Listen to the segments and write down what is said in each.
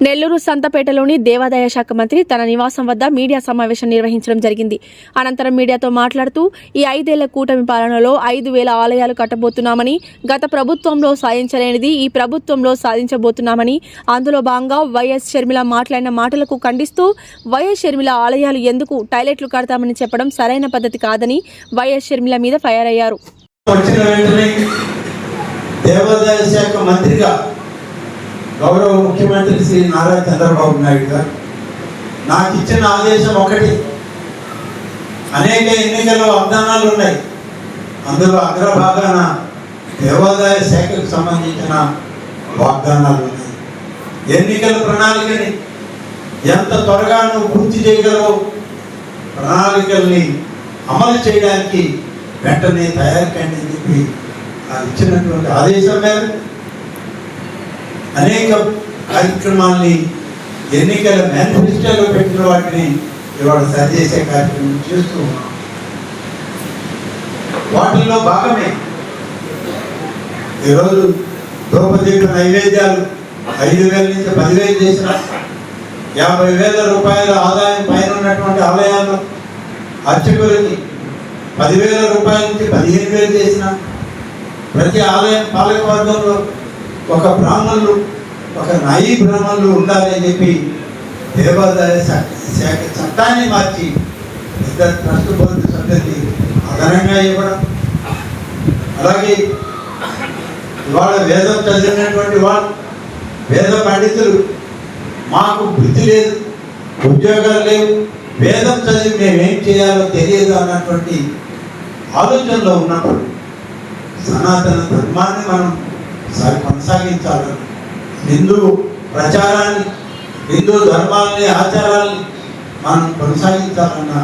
నెల్లూరు సంతపేటలోని దేవాదాయ శాఖ మంత్రి తన నివాసం వద్ద మీడియా సమావేశం నిర్వహించడం జరిగింది. అనంతరం మీడియాతో మాట్లాడుతూ ఈ ఐదేళ్ళ కూటమి పాలనలో ఐదు వేల ఆలయాలు కట్టబోతున్నామని గత ప్రభుత్వంలో సాధించలేనిది ఈ ప్రభుత్వంలో సాధించబోతున్నామని అందులో భాగంగా వైఎస్ షర్మిల మాట్లాడిన మాటలకు ఖండిస్తూ వైఎస్ షర్మిల ఆలయాలు ఎందుకు టాయిలెట్లు కడతామని చెప్పడం సరైన పద్ధతి కాదని వైఎస్ షర్మిల మీద ఫైర్ అయ్యారు. దేవాదాయ శాఖ మంత్రిగా గౌరవ ముఖ్యమంత్రి శ్రీ నారా చంద్రబాబు నాయుడు గారు నాకు ఇచ్చిన ఆదేశం ఒకటి. అనేక ఎన్నికల్లో వాగ్దానాలు ఉన్నాయి. అందులో అగ్రభాగాన దేవాదాయ శాఖకు సంబంధించిన వాగ్దానాలు ఉన్నాయి. ఎన్నికల ప్రణాళికని ఎంత త్వరగా నువ్వు పూర్తి చేయగలవో ప్రణాళికల్ని అమలు చేయడానికి వెంటనే తయారు కండి అని చెప్పి ఇచ్చినటువంటి ఆదేశం మేరకు అనేక కార్యక్రమాల్ని ఎన్నికల మేనిఫెస్టోలో పెట్టిన వాటిని ఇవాళ సరిచేసే కార్యక్రమం చేస్తూ ఉన్నాం. వాటిల్లో భాగమే ఈరోజు ద్రౌపదీప నైవేద్యాలు ఐదు వేల నుంచి పదివేలు చేసిన యాభై వేల రూపాయల ఆదాయం పైన ఉన్నటువంటి ఆలయాల్లో అర్చకులకి పదివేల రూపాయల నుంచి పదిహేను వేలు చేసిన ప్రతి ఆలయం పాలకవర్గంలో ఒక బ్రాహ్మణులు ఒక నాయి బ్రాహ్మణులు ఉండాలని చెప్పి దేవాదాయ శాఖ చట్టాన్ని మార్చి పెద్ద ట్రస్ట్ బోర్డు సభ్యులకి అదనంగా ఇవ్వడం. అలాగే ఇవాళ వేదం చదివినటువంటి వాళ్ళు వేద పండితులు మాకు బుద్ధి లేదు ఉద్యోగాలు లేవు వేదం చదివి మేమేం చేయాలో తెలియదు అన్నటువంటి ఆలోచనలో ఉన్నప్పుడు సనాతన ధర్మాన్ని మనం సా- కొనసాగించాలని హిందూ ప్రచారాన్ని హిందూ ధర్మాన్ని ఆచారాల్ని మనం కొనసాగించాలన్న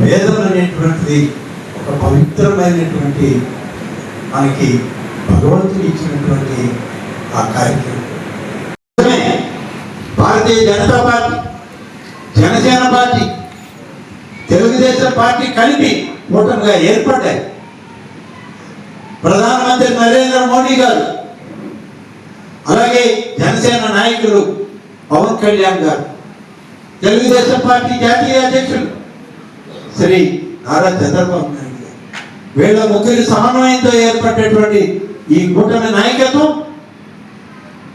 వేదం అనేటువంటిది ఒక పవిత్రమైనటువంటి మనకి భగవంతుడు ఇచ్చినటువంటి ఆ కార్యక్రమం. Bharatiya Janata party Janasena party Telugu Desam party కలిపి కూటమిగా ఏర్పడ్డాయి. ప్రధాన నరేంద్ర మోడీ గారు అలాగే జనసేన నాయకులు పవన్ కళ్యాణ్ గారు తెలుగుదేశం పార్టీ జాతీయ అధ్యక్షులు శ్రీ నారా చంద్రబాబు నాయుడు గారు. వీళ్ళ ముగ్గురి సమన్వయంతో ఏర్పడినటువంటి ఈ కూటమి నాయకత్వం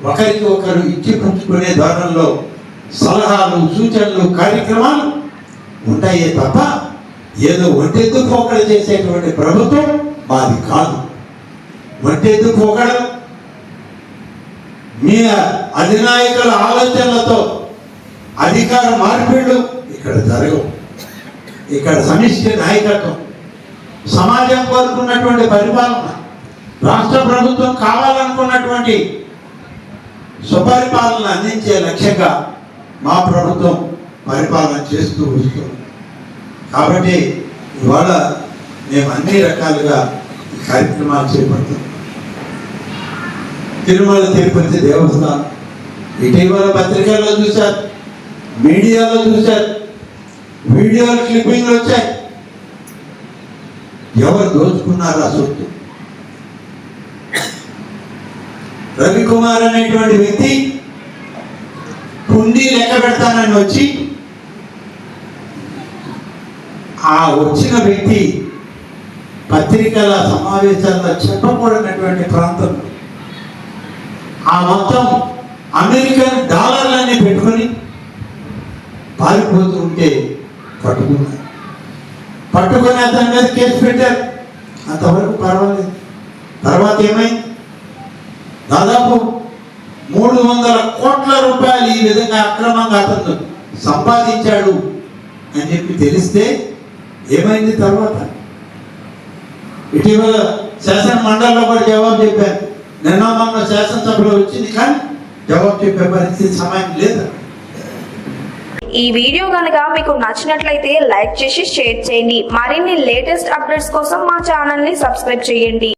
ఒకరికి ఒకరు ఇచ్చి పంచుకునే ధోరణిలో సలహాలు సూచనలు కార్యక్రమాలు ఉంటాయే తప్ప ఏదో ఒంటెద్దు పోకడ చేసేటువంటి ప్రభుత్వం మాది కాదు. ఒంటెద్దు పొగడం? మీ అధినాయకుల ఆలోచనలతో అధికార మార్పిళ్ళు ఇక్కడ జరగవు. ఇక్కడ సమిష్టి నాయకత్వం సమాజం కోరుకున్నటువంటి పరిపాలన రాష్ట్ర ప్రభుత్వం కావాలనుకున్నటువంటి సుపరిపాలన అందించే లక్ష్యంగా మా ప్రభుత్వం పరిపాలన చేస్తూ వస్తుంది. కాబట్టి ఇవాళ మేము అన్ని రకాలుగా కార్యక్రమాలు చేపడతాం తిరుమల తిరుపతి దేవస్థానం. ఇటీవల పత్రికల్లో చూశారు మీడియాలో చూశారు వీడియోలు క్లిప్పింగ్లు వచ్చాయి. ఎవరు దోచుకున్నారు ఆ సొత్తు? రవికుమార్ అనేటువంటి వ్యక్తి కుండీ లెక్క పెడతానని వచ్చి ఆ వచ్చిన వ్యక్తి పత్రికల సమావేశాల్లో చెప్పకూడనటువంటి ప్రాంతం. ఆ మొత్తం అమెరికన్ డాలర్లన్నీ పెట్టుకొని పారిపోతూ ఉంటే పట్టుకున్నారు పట్టుకొని అతని మీద కేసు పెట్టారు. అంతవరకు పర్వాలేదు. తర్వాత ఏమైంది? దాదాపు మూడు వందల కోట్ల రూపాయలు ఈ విధంగా అక్రమంగా అతను సంపాదించాడు అని చెప్పి తెలిస్తే ఏమైంది తర్వాత? ఇటీవల శాసన మండలిలో కూడా జవాబు చెప్పాను నిన్న మొన్న శాసనసభలో వచ్చింది కానీ జవాబు చెప్పే పరిస్థితి సమయం లేదు. ఈ వీడియో కనుక మీకు నచ్చినట్లయితే లైక్ చేసి షేర్ చేయండి. మరిన్ని లేటెస్ట్ అప్డేట్స్ కోసం మా ఛానల్ని సబ్స్క్రైబ్ చేయండి.